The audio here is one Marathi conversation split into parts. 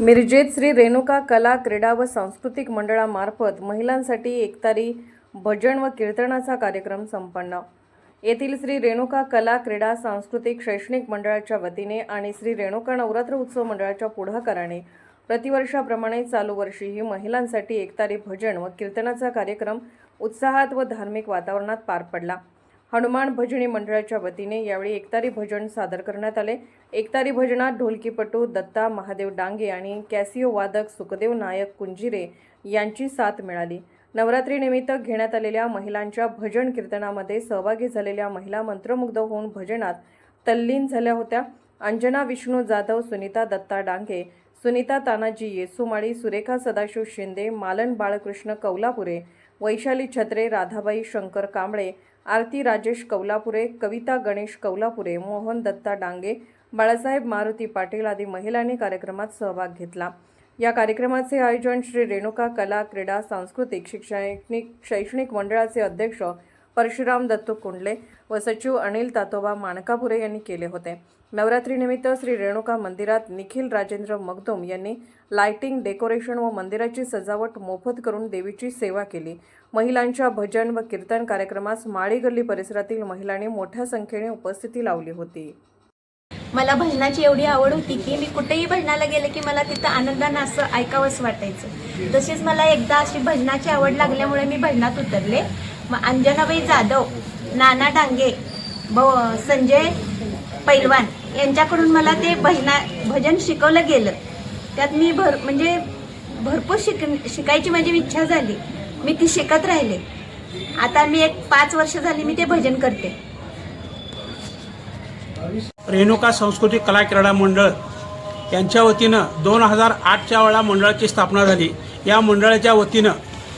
मिरजेत श्री रेणुका कला क्रीडा व सांस्कृतिक मंडळामार्फत महिलांसाठी एकतारी भजन व कीर्तनाचा कार्यक्रम संपन्न. येथील श्री रेणुका कला क्रीडा सांस्कृतिक शैक्षणिक मंडळाच्या वतीने आणि श्री रेणुका नवरात्र उत्सव मंडळाच्या पुढाकाराने प्रतिवर्षाप्रमाणे चालू वर्षीही महिलांसाठी एकतारी भजन व कीर्तनाचा कार्यक्रम उत्साहात व धार्मिक वातावरणात पार पडला. हनुमान भजनी मंडळाच्या वतीने यावेळी एकतारी भजन सादर करण्यात आले. एकतारी भजनात ढोलकीपटू दत्ता महादेव डांगे आणि कॅसिओ वादक सुखदेव नायक कुंजिरे यांची साथ मिळाली. नवरात्रीनिमित्त घेण्यात आलेल्या महिलांच्या भजन कीर्तनामध्ये सहभागी झालेल्या महिला मंत्रमुग्ध होऊन भजनात तल्लीन झाल्या होत्या. अंजना विष्णू जाधव सुनीता दत्ता डांगे सुनीता तानाजी येसुमाळी सुरेखा सदाशिव शिंदे मालन बाळकृष्ण कौलापुरे वैशाली छत्रे राधाबाई शंकर कांबळे आरती राजेश कौलापुरे कविता गणेश कौलापुरे मोहन दत्ता डांगे बाळासाहेब मारुती पाटील आदी महिलांनी कार्यक्रमात सहभाग घेतला. या कार्यक्रमाचे आयोजन श्री रेणुका कला क्रीडा सांस्कृतिक शैक्षणिक शैक्षणिक मंडळाचे अध्यक्ष परशुराम दत्तू कुंडले व सचिव अनिल तातोबा माणकापुरे यांनी केले होते. नवरात्रीनिमित्त श्री रेणुका मंदिरात निखिल राजेंद्र मगदुम यांनी लाइटिंग डेकोरेशन व मंदिराची सजावट मोफत करून देवीची सेवा केली. महिलांच्या भजन व कीर्तन कार्यक्रमास माळी गल्ली परिसरातील महिलांनी मोठ्या संख्येने उपस्थिती लावली होती. मला भजनाची एवढी आवड होती की मी कुठेही भजनाला गेले की मला तिथं आनंदानं असं ऐकावंच वाटायचं. तसेच मला एकदा अशी भजनाची आवड लागल्यामुळे मी भजनात उतरले. मग अंजनाबाई जाधव नाना डांगे भाऊ संजय पैलवान यांच्याकडून मला ते भजना भजन शिकवलं गेलं. त्यात मी भर म्हणजे भरपूर शिक शिकायची माझी इच्छा झाली. मी ती शिकत राहिले. आता मी एक पाच वर्ष झाली मी ते भजन करते. रेणुका सांस्कृतिक कला क्रीडा मंडळ यांच्या वतीनं दोन हजार आठच्या वेळा मंडळाची स्थापना झाली. या मंडळाच्या वतीनं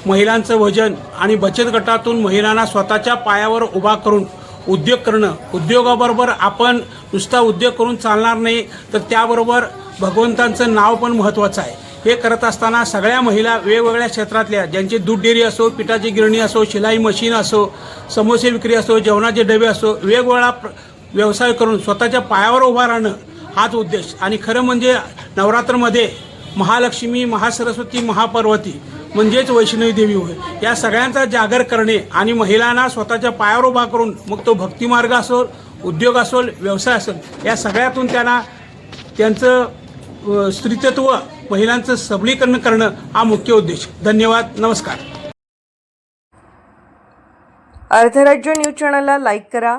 महिलांचं भजन आणि बचत गटातून महिलांना स्वतःच्या पायावर उभा करून उद्योग करणं उद्योगाबरोबर आपण नुसता उद्योग करून चालणार नाही तर त्याबरोबर भगवंतांचं नाव पण महत्त्वाचं आहे. हे करत असताना सगळ्या महिला वेगवेगळ्या क्षेत्रातल्या ज्यांची दूध डेअरी असो पिठाची गिरणी असो शिलाई मशीन असो समोसे विक्री असो जेवणाचे डबे असो वेगवेगळा प्र व्यवसाय करून स्वतःच्या पायावर उभा राहणं हाच उद्देश. आणि खरं म्हणजे नवरात्रमध्ये महालक्ष्मी महासरस्वती महापार्वती म्हणजेच वैष्णवी देवी होय. या सगळ्यांचा जागर करणे आणि महिलांना स्वतःच्या पायावर उभा करून मग तो भक्तिमार्ग असो उद्योग असो व्यवसाय असेल या सगळ्यातून त्यांना त्यांचं स्त्रीतत्व महिलांचं सबलीकरण करणं हा मुख्य उद्देश. धन्यवाद. नमस्कार. अर्धराज्य न्यूज चॅनलला लाईक करा